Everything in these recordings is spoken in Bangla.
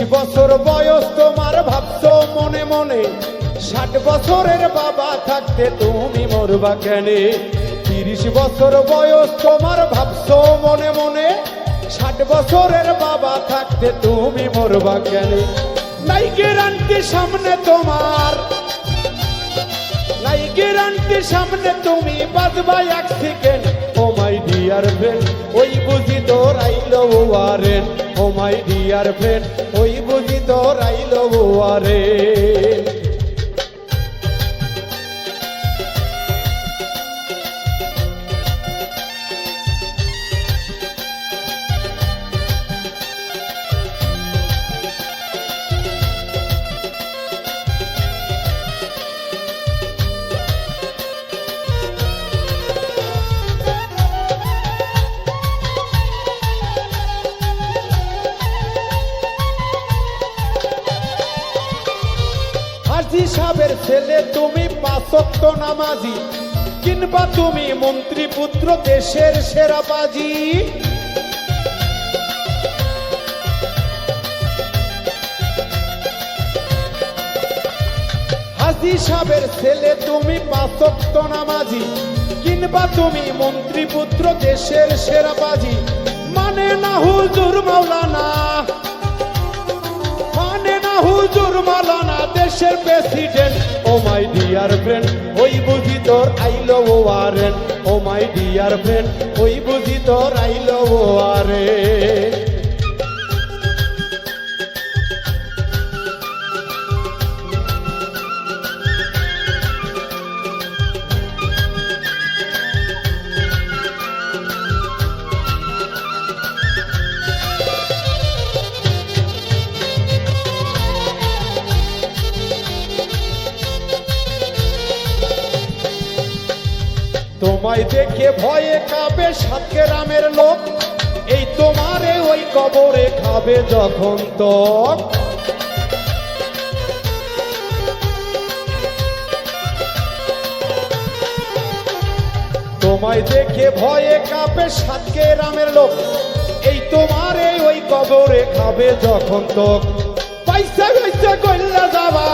বছর বয়স তোমার ভাবছ মনে মনে। ষাট বছরের বাবা থাকতে তুমি মরবা কেনে? তিরিশ বছর বয়স তোমার ভাবছ মনে মনে। ষাট বছরের বাবা থাকতে তুমি মরবা কেনে? নাই আনতে সামনে তোমার। নাই আনতে সামনে তুমি বাজবা এক সেকেন্ড। ডিয়ার ফ্রেন্ড, ওই বুঝি তোর আইলো warrant. Oh my dear friend, ওই বুঝি তোর আইলো হাজি সাহেবের ছেলে, তুমি পাঁচক্ত নামাজি। কিংবা তুমি মন্ত্রী পুত্র, দেশের সেরা বাজি। হাজি সাহেবের ছেলে, তুমি পাঁচক্ত নামাজি। কিংবা তুমি মন্ত্রী পুত্র, দেশের সেরা বাজি। মানে না হুজুর মাওলানা? হুজুর মালানা দেশের president oh my dear friend ওই বুঝি তোর আইলো warrant, oh my dear friend ওই বুঝি তোর আইলো ওয়ারেন। তোমায় দেখে ভয়ে কাবে সাত গ্রামের লোক। এই তোমারে ওই কবরে খাবে যখন তো তোমায় দেখে ভয়ে কাঁপে সাত গ্রামের লোক। এই তোমারে ওই কবরে খাবে যখন তো পয়সা পয়সা কইলা যাবা।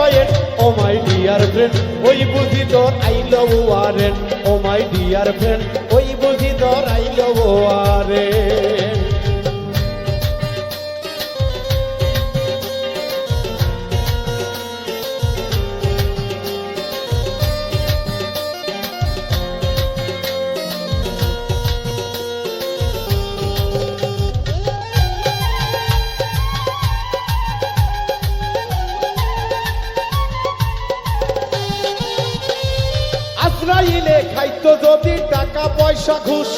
দেহের ও মাই ডিয়ার ফ্রেন্ড, ওই বুঝি তোর I love Warren, oh my dear friend. আজরাইলে খাইতো যদি টাকা, পয়সা, ঘুষ,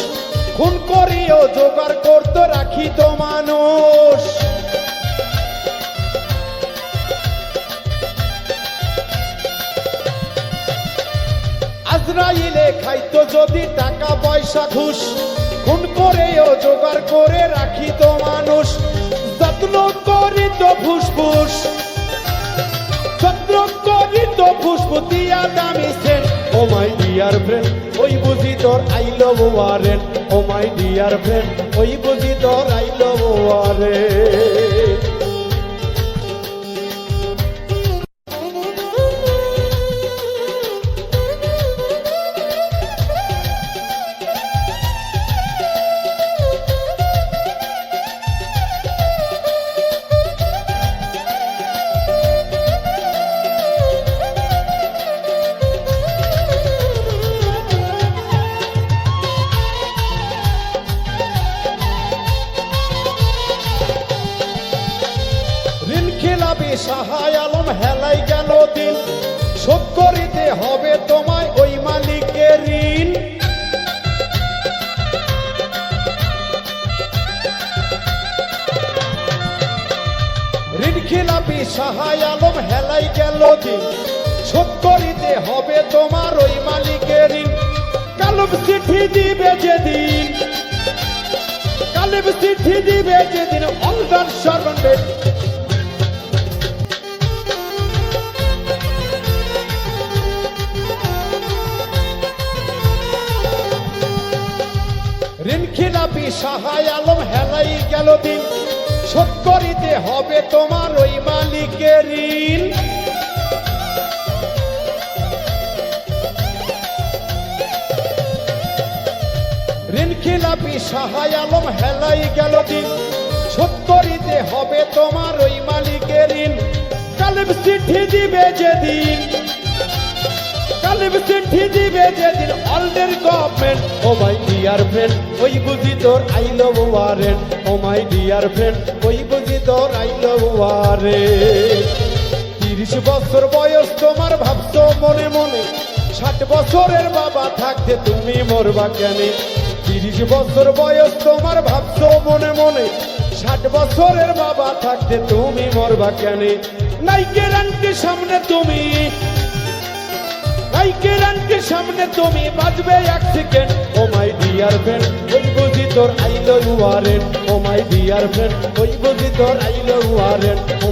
খুন করিও, জোগাড় করতো, রাখিত মানুষ। আজরাইলে খাইতো যদি টাকা, পয়সা, ঘুষ, খুন করেও, জোগাড় করে, রাখিত মানুষ। যত্ন করিত ফুসফুস। চন্দ্র করিত ফুসফুতিয়া দামি সেন। ও মাই ডিয়ার ফ্রেন্ড ওই বুঝি তোর I love Warren oh my dear friend ওই বুঝি তোর আই লভ ওয়ারেন খেলাবে সাহায় আলম, হেলাই গেল দিন। শোধ করিতে হবে তোমায় ওই মালিকের ঋণ। খেলাপি, সাহায় আলম, হেলাই গেল দিন। শোধ করিতে হবে তোমার ওই মালিকের ঋণ। কালব চিঠি দিবে যেদিন। কালেব চিঠি দিবে যেদিন অলডান সর্বন্ডে সাহায় আলম হেলাই গেল দিন। শোধ করিতে হবে তোমার ওই মালিকের ঋণ। ঋণ খিলাপি সাহায় আলম হেলাই গেল দিন। শোধ করিতে হবে তোমার ওই মালিকের ঋণ। কালেব চিঠি দিবে যেদিন। কালেব চিঠি দিবে যেদিন already government oh my dear friend ওই বুঝি তোর আই লভ warrant oh my dear friend ওই বুঝি তোর আই লভ ওয়ারেন্ট তিরিশ বছর বয়স তোমার ভাবছ মনে মনে, ষাট বছরের বাবা থাকতে তুমি মরবা কেন। তিরিশ বছর বয়স তোমার ভাবছ মনে মনে, ষাট বছরের বাবা থাকতে তুমি মরবা কেন। নাই গ্যারান্টি সামনে তুমি সামনে তুমি বাঁচবে এক second oh my dear friend ওই বুঝি তোর আইলো warrant oh my dear friend ওই বুঝি তোর আইলো ওয়ারেন্ট ও